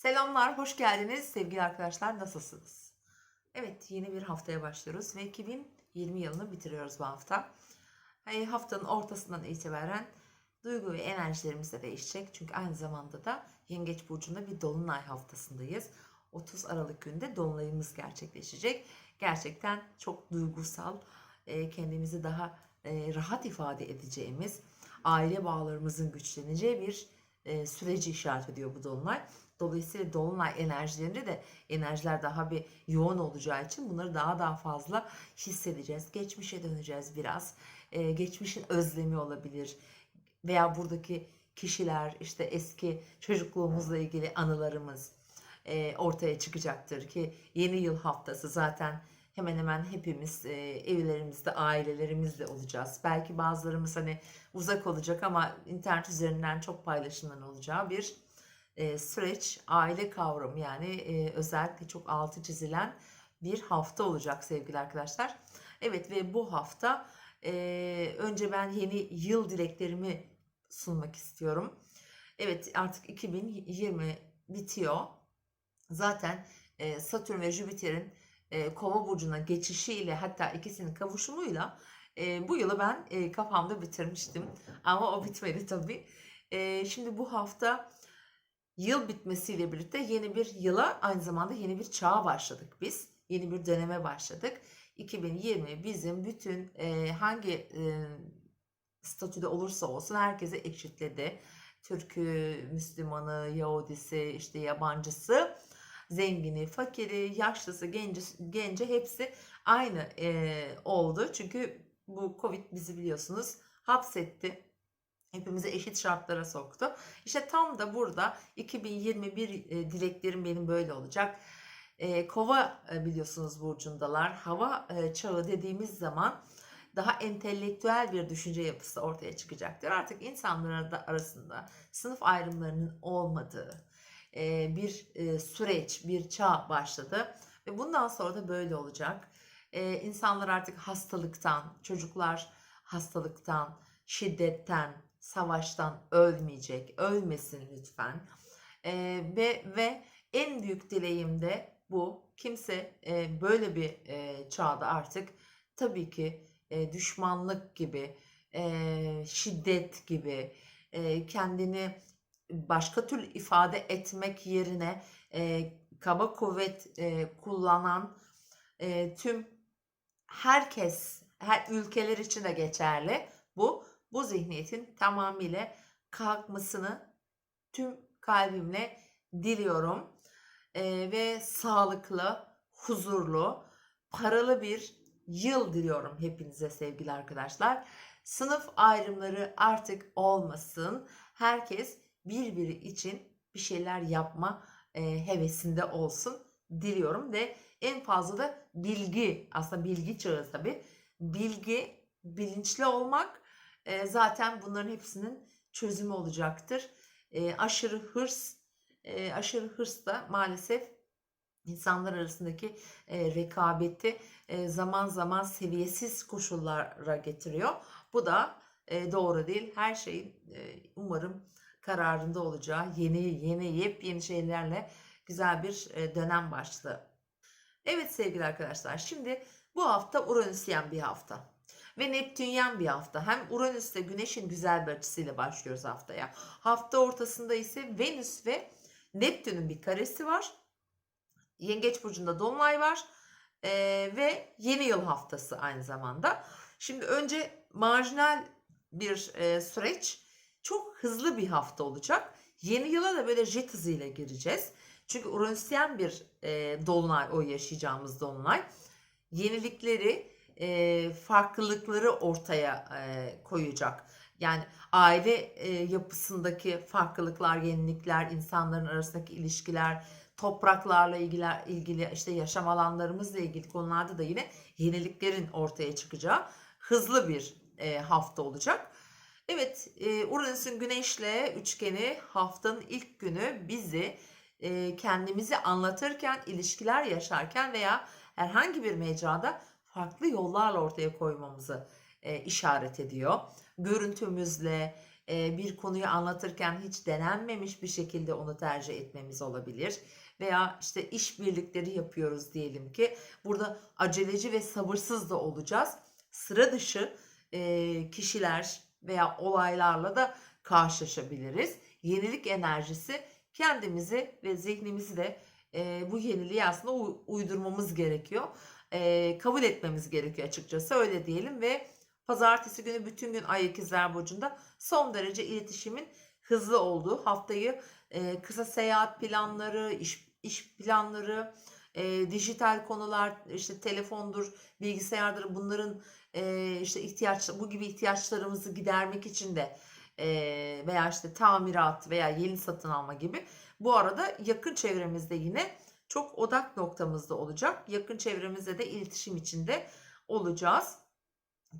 Selamlar, hoş geldiniz sevgili arkadaşlar. Nasılsınız? Evet, yeni bir haftaya başlıyoruz ve 2020 yılını bitiriyoruz bu hafta. Hani haftanın ortasından itibaren duygu ve enerjilerimiz de değişecek. Çünkü aynı zamanda da Yengeç Burcu'nda bir Dolunay haftasındayız. 30 Aralık günde Dolunayımız gerçekleşecek. Gerçekten çok duygusal, e, kendimizi daha e, rahat ifade edeceğimiz, aile bağlarımızın güçleneceği bir e, süreci işaret ediyor bu Dolunay. Dolayısıyla dolunay enerjilerinde de enerjiler daha bir yoğun olacağı için bunları daha daha fazla hissedeceğiz. Geçmişe döneceğiz biraz. Ee, geçmişin özlemi olabilir. Veya buradaki kişiler işte eski çocukluğumuzla ilgili anılarımız e, ortaya çıkacaktır ki yeni yıl haftası zaten hemen hemen hepimiz e, evlerimizde ailelerimizle olacağız. Belki bazılarımız hani uzak olacak ama internet üzerinden çok paylaşımların olacağı bir e, süreç, aile kavramı yani e, özellikle çok altı çizilen bir hafta olacak sevgili arkadaşlar. Evet ve bu hafta e, önce ben yeni yıl dileklerimi sunmak istiyorum. Evet artık 2020 bitiyor. Zaten e, Satürn ve Jüpiter'in e, Kova burcuna geçişiyle hatta ikisinin kavuşumuyla e, bu yılı ben e, kafamda bitirmiştim. Ama o bitmedi tabii. E, şimdi bu hafta yıl bitmesiyle birlikte yeni bir yıla aynı zamanda yeni bir çağa başladık biz. Yeni bir döneme başladık. 2020 bizim bütün e, hangi e, statüde olursa olsun herkese eşitledi. Türk'ü, Müslümanı, Yahudisi, işte yabancısı, zengini, fakiri, yaşlısı, genci, gence hepsi aynı e, oldu. Çünkü bu Covid bizi biliyorsunuz hapsetti. Hepimizi eşit şartlara soktu. İşte tam da burada 2021 e, dileklerim benim böyle olacak. E, Kova e, biliyorsunuz burcundalar. Hava e, çağı dediğimiz zaman daha entelektüel bir düşünce yapısı ortaya çıkacaktır. Artık insanlar da arasında sınıf ayrımlarının olmadığı e, bir e, süreç, bir çağ başladı. Ve bundan sonra da böyle olacak. E, insanlar artık hastalıktan, çocuklar hastalıktan, şiddetten, savaştan ölmeyecek. Ölmesin lütfen. E, ve ve en büyük dileğim de bu. Kimse e, böyle bir e, çağda artık tabii ki e, düşmanlık gibi, e, şiddet gibi, e, kendini başka türlü ifade etmek yerine e, kaba kuvvet e, kullanan e, tüm herkes, her ülkeler için de geçerli bu bu zihniyetin tamamıyla kalkmasını tüm kalbimle diliyorum. Ee, ve sağlıklı, huzurlu, paralı bir yıl diliyorum hepinize sevgili arkadaşlar. Sınıf ayrımları artık olmasın. Herkes birbiri için bir şeyler yapma e, hevesinde olsun diliyorum ve en fazla da bilgi aslında bilgi çağı tabii bilgi bilinçli olmak e, zaten bunların hepsinin çözümü olacaktır. E, aşırı hırs, e, aşırı hırs da maalesef insanlar arasındaki e, rekabeti e, zaman zaman seviyesiz koşullara getiriyor. Bu da e, doğru değil. Her şeyin e, umarım kararında olacağı yeni yeni yepyeni şeylerle güzel bir e, dönem başladı. Evet sevgili arkadaşlar şimdi bu hafta Uranüsyen bir hafta ve Neptünyen bir hafta. Hem Uranüs ile Güneş'in güzel bir açısıyla başlıyoruz haftaya. Hafta ortasında ise Venüs ve Neptün'ün bir karesi var. Yengeç burcunda dolunay var. Ee, ve yeni yıl haftası aynı zamanda. Şimdi önce marjinal bir e, süreç çok hızlı bir hafta olacak. Yeni yıla da böyle jet hızıyla gireceğiz. Çünkü Uranüsyen bir e, dolunay o yaşayacağımız dolunay. Yenilikleri e, farklılıkları ortaya e, koyacak. Yani aile e, yapısındaki farklılıklar, yenilikler, insanların arasındaki ilişkiler, topraklarla ilgili, ilgili işte yaşam alanlarımızla ilgili konularda da yine yeniliklerin ortaya çıkacağı hızlı bir e, hafta olacak. Evet, e, Uranüs'ün Güneş'le üçgeni haftanın ilk günü bizi e, kendimizi anlatırken, ilişkiler yaşarken veya herhangi bir mecrada farklı yollarla ortaya koymamızı e, işaret ediyor. Görüntümüzle, e, bir konuyu anlatırken hiç denenmemiş bir şekilde onu tercih etmemiz olabilir. Veya işte iş birlikleri yapıyoruz diyelim ki burada aceleci ve sabırsız da olacağız. Sıra dışı e, kişiler veya olaylarla da karşılaşabiliriz. Yenilik enerjisi kendimizi ve zihnimizi de e, bu yeniliği aslında uydurmamız gerekiyor. E, kabul etmemiz gerekiyor açıkçası öyle diyelim ve pazartesi günü bütün gün Ay ikizler burcunda son derece iletişimin hızlı olduğu haftayı e, kısa seyahat planları, iş, iş planları, e, dijital konular, işte telefondur, bilgisayardır bunların e, işte ihtiyaç bu gibi ihtiyaçlarımızı gidermek için de e, veya işte tamirat veya yeni satın alma gibi. Bu arada yakın çevremizde yine çok odak noktamızda olacak. Yakın çevremizde de iletişim içinde olacağız.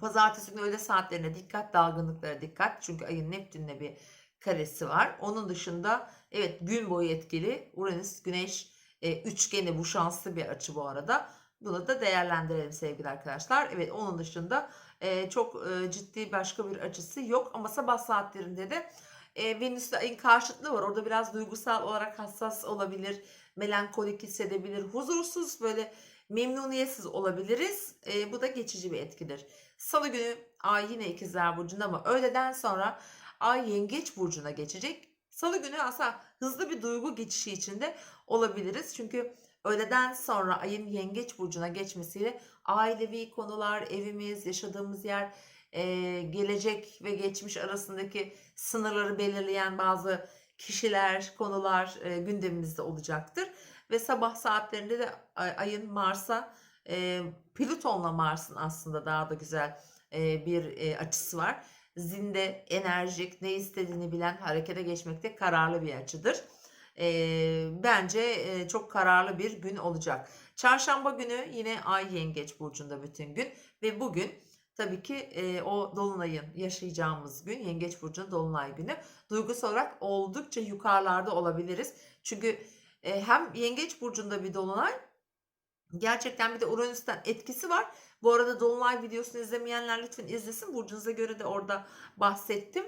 Pazartesi günü öğle saatlerine dikkat, dalgınlıklara dikkat. Çünkü ayın Neptün'le bir karesi var. Onun dışında evet gün boyu etkili Uranüs Güneş e, üçgeni bu şanslı bir açı bu arada. Bunu da değerlendirelim sevgili arkadaşlar. Evet onun dışında e, çok e, ciddi başka bir açısı yok ama sabah saatlerinde de e, Venüs'te ayın karşıtlığı var. Orada biraz duygusal olarak hassas olabilir, melankolik hissedebilir, huzursuz böyle memnuniyetsiz olabiliriz. E, bu da geçici bir etkidir. Salı günü Ay yine ikizler burcunda ama öğleden sonra Ay yengeç burcuna geçecek. Salı günü aslında hızlı bir duygu geçişi içinde olabiliriz. Çünkü öğleden sonra ayın yengeç burcuna geçmesiyle ailevi konular, evimiz, yaşadığımız yer, e, gelecek ve geçmiş arasındaki sınırları belirleyen bazı kişiler, konular e, gündemimizde olacaktır. Ve sabah saatlerinde de ay- ayın Mars'a, e, Plüton'la Mars'ın aslında daha da güzel e, bir e, açısı var. Zinde, enerjik, ne istediğini bilen, harekete geçmekte kararlı bir açıdır. E, bence e, çok kararlı bir gün olacak. Çarşamba günü yine Ay Yengeç Burcu'nda bütün gün ve bugün tabii ki e, o Dolunay'ın yaşayacağımız gün Yengeç Burcu'nun Dolunay günü duygusal olarak oldukça yukarılarda olabiliriz. Çünkü e, hem Yengeç Burcu'nda bir Dolunay gerçekten bir de Uranüs'ten etkisi var. Bu arada Dolunay videosunu izlemeyenler lütfen izlesin. Burcunuza göre de orada bahsettim.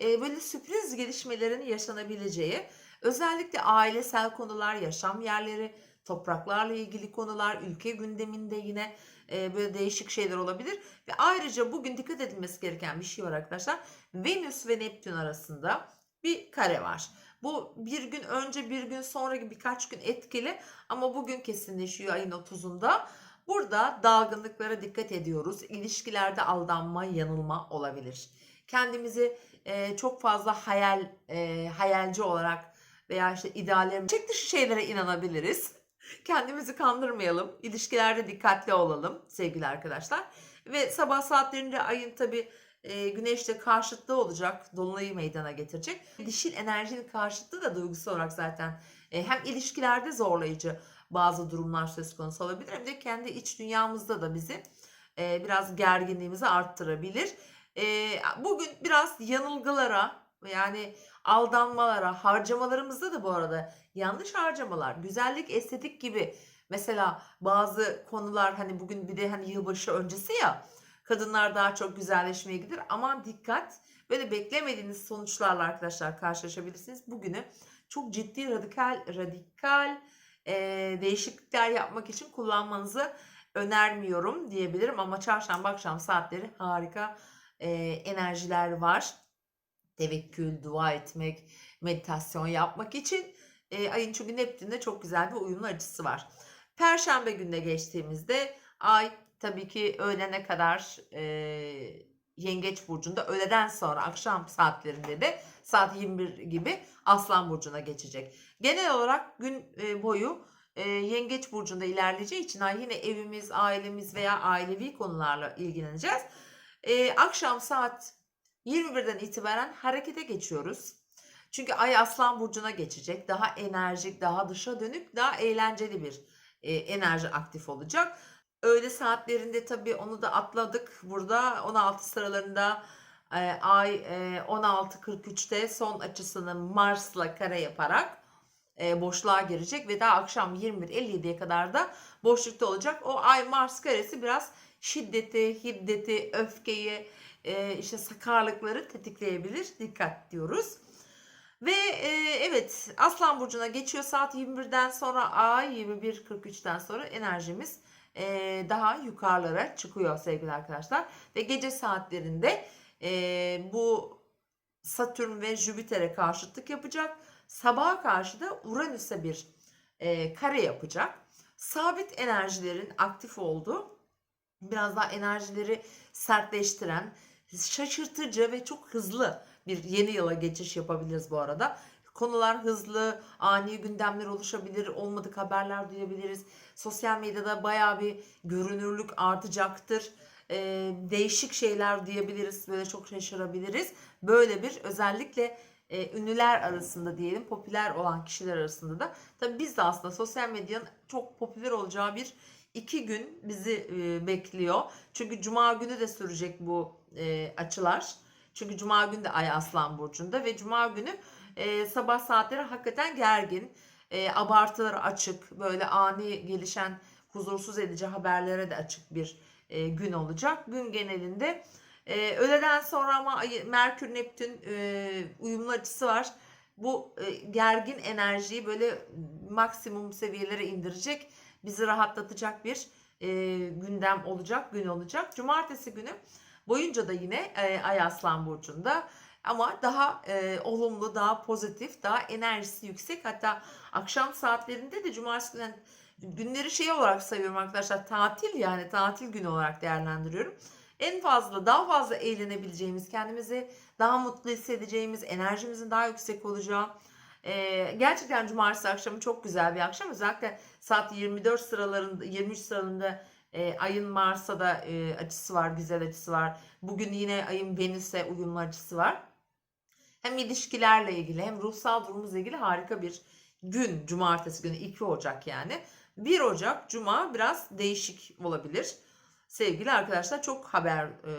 E, böyle sürpriz gelişmelerin yaşanabileceği özellikle ailesel konular, yaşam yerleri, topraklarla ilgili konular, ülke gündeminde yine e, böyle değişik şeyler olabilir. Ve ayrıca bugün dikkat edilmesi gereken bir şey var arkadaşlar. Venüs ve Neptün arasında bir kare var. Bu bir gün önce bir gün sonra gibi birkaç gün etkili ama bugün kesinleşiyor ayın 30'unda. Burada dalgınlıklara dikkat ediyoruz. İlişkilerde aldanma, yanılma olabilir. Kendimizi e, çok fazla hayal e, hayalci olarak veya işte ideallerimiz, çek dışı şeylere inanabiliriz. Kendimizi kandırmayalım. İlişkilerde dikkatli olalım sevgili arkadaşlar. Ve sabah saatlerinde ayın tabi e, güneşle karşıtlığı olacak. Dolunayı meydana getirecek. Dişil enerjinin karşıtlığı da duygusal olarak zaten e, hem ilişkilerde zorlayıcı bazı durumlar söz konusu olabilir. Hem de kendi iç dünyamızda da bizi e, biraz gerginliğimizi arttırabilir. E, bugün biraz yanılgılara yani aldanmalara, harcamalarımızda da bu arada yanlış harcamalar, güzellik, estetik gibi mesela bazı konular hani bugün bir de hani yılbaşı öncesi ya kadınlar daha çok güzelleşmeye gider. Aman dikkat böyle beklemediğiniz sonuçlarla arkadaşlar karşılaşabilirsiniz. Bugünü çok ciddi radikal radikal e, değişiklikler yapmak için kullanmanızı önermiyorum diyebilirim ama çarşamba akşam saatleri harika e, enerjiler var. Tevekkül, dua etmek, meditasyon yapmak için e, ayın çünkü Neptün'de çok güzel bir uyumlu açısı var. Perşembe gününe geçtiğimizde ay tabii ki öğlene kadar e, Yengeç Burcu'nda öğleden sonra akşam saatlerinde de saat 21 gibi Aslan Burcu'na geçecek. Genel olarak gün e, boyu e, Yengeç Burcu'nda ilerleyeceği için ay yine evimiz, ailemiz veya ailevi konularla ilgileneceğiz. E, akşam saat 21'den itibaren harekete geçiyoruz. Çünkü ay Aslan Burcu'na geçecek. Daha enerjik, daha dışa dönük, daha eğlenceli bir e, enerji aktif olacak. Öğle saatlerinde tabii onu da atladık. Burada 16 sıralarında e, ay e, 16.43'te son açısını Mars'la kare yaparak e, boşluğa girecek ve daha akşam 21.57'ye kadar da boşlukta olacak. O ay Mars karesi biraz şiddeti, hiddeti, öfkeyi, e, işte sakarlıkları tetikleyebilir. Dikkat diyoruz. Ve e, evet Aslan Burcu'na geçiyor saat 21'den sonra ay 21.43'ten sonra enerjimiz e, daha yukarılara çıkıyor sevgili arkadaşlar. Ve gece saatlerinde e, bu Satürn ve Jüpiter'e karşıtlık yapacak. Sabaha karşı da Uranüs'e bir e, kare yapacak. Sabit enerjilerin aktif olduğu, biraz daha enerjileri sertleştiren, şaşırtıcı ve çok hızlı bir yeni yıla geçiş yapabiliriz bu arada. Konular hızlı, ani gündemler oluşabilir, olmadık haberler duyabiliriz. Sosyal medyada bayağı bir görünürlük artacaktır. Ee, değişik şeyler duyabiliriz, böyle çok şaşırabiliriz. Böyle bir özellikle e, ünlüler arasında diyelim, popüler olan kişiler arasında da tabii biz de aslında sosyal medyanın çok popüler olacağı bir iki gün bizi e, bekliyor. Çünkü cuma günü de sürecek bu e, açılar. Çünkü cuma günü de Ay Aslan Burcu'nda ve cuma günü e, sabah saatleri hakikaten gergin. E, abartıları açık, böyle ani gelişen huzursuz edici haberlere de açık bir e, gün olacak. Gün genelinde e, öğleden sonra ama Merkür Neptün e, uyumlu açısı var. Bu e, gergin enerjiyi böyle maksimum seviyelere indirecek, bizi rahatlatacak bir e, gündem olacak, gün olacak. Cumartesi günü boyunca da yine e, Ay Aslan Burcu'nda ama daha e, olumlu, daha pozitif, daha enerjisi yüksek. Hatta akşam saatlerinde de cumartesi günü günleri şey olarak sayıyorum arkadaşlar. Tatil yani tatil günü olarak değerlendiriyorum. En fazla daha fazla eğlenebileceğimiz, kendimizi daha mutlu hissedeceğimiz, enerjimizin daha yüksek olacağı. e, gerçekten cumartesi akşamı çok güzel bir akşam. Özellikle saat 24 sıralarında 23 sıralarında e, ayın Mars'a da e, açısı var, güzel açısı var. Bugün yine ayın Venüs'e uyumlu açısı var. Hem ilişkilerle ilgili hem ruhsal durumumuzla ilgili harika bir gün. Cumartesi günü 2 Ocak yani. 1 Ocak Cuma biraz değişik olabilir. Sevgili arkadaşlar çok haber, e,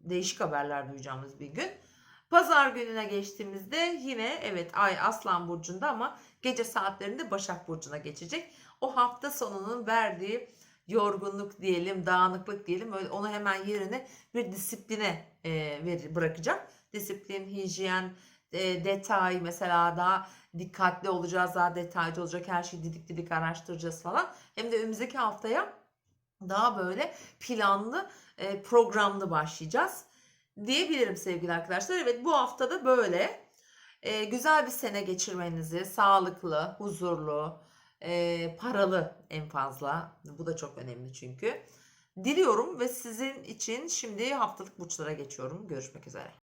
değişik haberler duyacağımız bir gün. Pazar gününe geçtiğimizde yine evet Ay Aslan Burcu'nda ama gece saatlerinde Başak Burcu'na geçecek. O hafta sonunun verdiği yorgunluk diyelim, dağınıklık diyelim onu hemen yerine bir disipline e, verir, bırakacak. Disiplin, hijyen, e, detay mesela daha dikkatli olacağız, daha detaycı olacak. Her şeyi didik didik araştıracağız falan. Hem de önümüzdeki haftaya daha böyle planlı, e, programlı başlayacağız diyebilirim sevgili arkadaşlar. Evet bu haftada böyle e, güzel bir sene geçirmenizi, sağlıklı, huzurlu, e, paralı en fazla. Bu da çok önemli çünkü. Diliyorum ve sizin için şimdi haftalık burçlara geçiyorum. Görüşmek üzere.